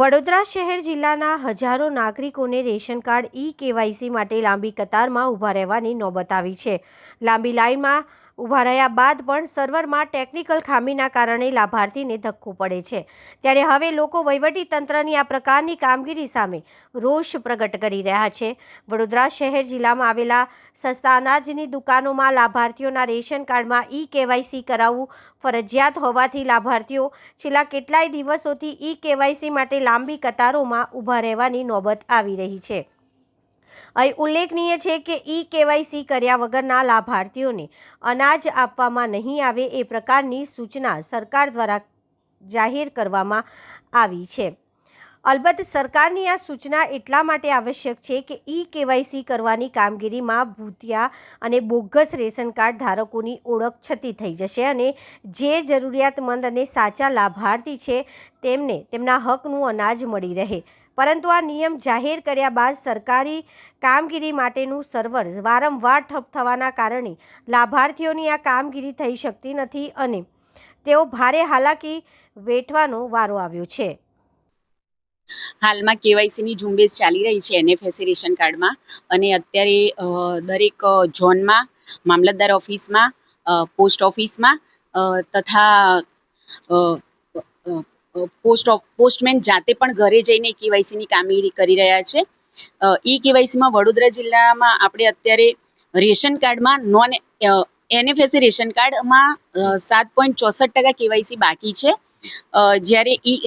વડોદરા શહેર જિલ્લાના હજારો નાગરિકોને રેશન કાર્ડ ઈ કેવાયસી માટે લાંબી કતારમાં ઊભા રહેવાની નોબત આવી છે. લાંબી લાઇનમાં ઊભા રહ્યા બાદ પણ સર્વરમાં ટેકનિકલ ખામીના કારણે લાભાર્થીને ધક્કો પડે છે. ત્યારે હવે લોકો વહીવટી તંત્રની આ પ્રકારની કામગીરી સામે રોષ પ્રગટ કરી રહ્યા છે. વડોદરા શહેર જિલ્લામાં આવેલા સસ્તા અનાજની દુકાનોમાં લાભાર્થીઓના રેશન કાર્ડમાં ઈ કેવાયસી કરાવવું ફરજિયાત હોવાથી લાભાર્થીઓ છેલ્લા કેટલાય દિવસોથી ઈ કેવાયસી માટે લાંબી કતારોમાં ઊભા રહેવાની નોબત આવી રહી છે. અહીં ઉલ્લેખનીય છે કે ઈ કેવાયસી કર્યા વગરના લાભાર્થીઓને અનાજ આપવામાં નહીં આવે એ પ્રકારની સૂચના સરકાર દ્વારા જાહેર કરવામાં આવી છે. અલબત્ત સરકારની આ સૂચના એટલા માટે આવશ્યક છે કે ઈ કેવાયસી કરવાની કામગીરીમાં ભૂતિયા અને બોગસ રેશન કાર્ડ ધારકોની ઓળખ છતી થઈ જશે અને જે જરૂરિયાતમંદ અને સાચા લાભાર્થી છે તેમને તેમના હકનું અનાજ મળી રહે. પરંતુ આ નિયમ જાહેર કર્યા બાદ સરકારી કામગીરી માટેનું સર્વર વારંવાર ઠપ થવાના કારણે લાભાર્થીઓની આ કામગીરી થઈ શકતી નથી અને તેઓ ભારે હાલાકી વેઠવાનો વારો આવ્યો છે. હાલમાં કેવાયસીની ઝુંબેશ ચાલી રહી છે એને રેશન કાર્ડમાં અને અત્યારે દરેક ઝોનમાં, મામલતદાર ઓફિસમાં પોસ્ટ ઓફિસમાં તથા પોસ્ટ ઓફ- પોસ્ટમેન જાતે પણ ઘરે જઈને કેવાયસીની કામગીરી કરી રહ્યા છે. ઈ કેવાયસીમાં વડોદરા જિલ્લામાં આપણે અત્યારે રેશન કાર્ડમાં નોન એનએફએસસી રેશન કાર્ડમાં સાત પોઈન્ટ ચોસઠ ટકા કેવાયસી બાકી છે. જ્યારે ઈ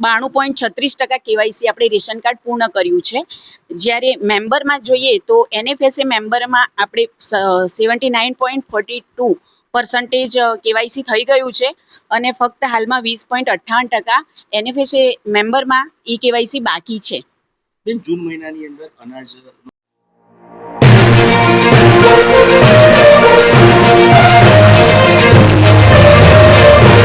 બાણું પોઈન્ટ છત્રીસ ટકા કેવાયસી આપણે રેશન કાર્ડ પૂર્ણ કર્યું છે. જ્યારે મેમ્બરમાં જોઈએ તો એનએફએસએ મેમ્બરમાં આપણે seventy nine point forty two percentage KYC થઈ ગયું છે અને ફક્ત હાલમાં વીસ પોઈન્ટ અઠ્ઠાવન ટકા એનએફએસએ મેમ્બરમાં ઈ કેવાયસી બાકી છે. જૂન મહિનાની અંદર અનાજનો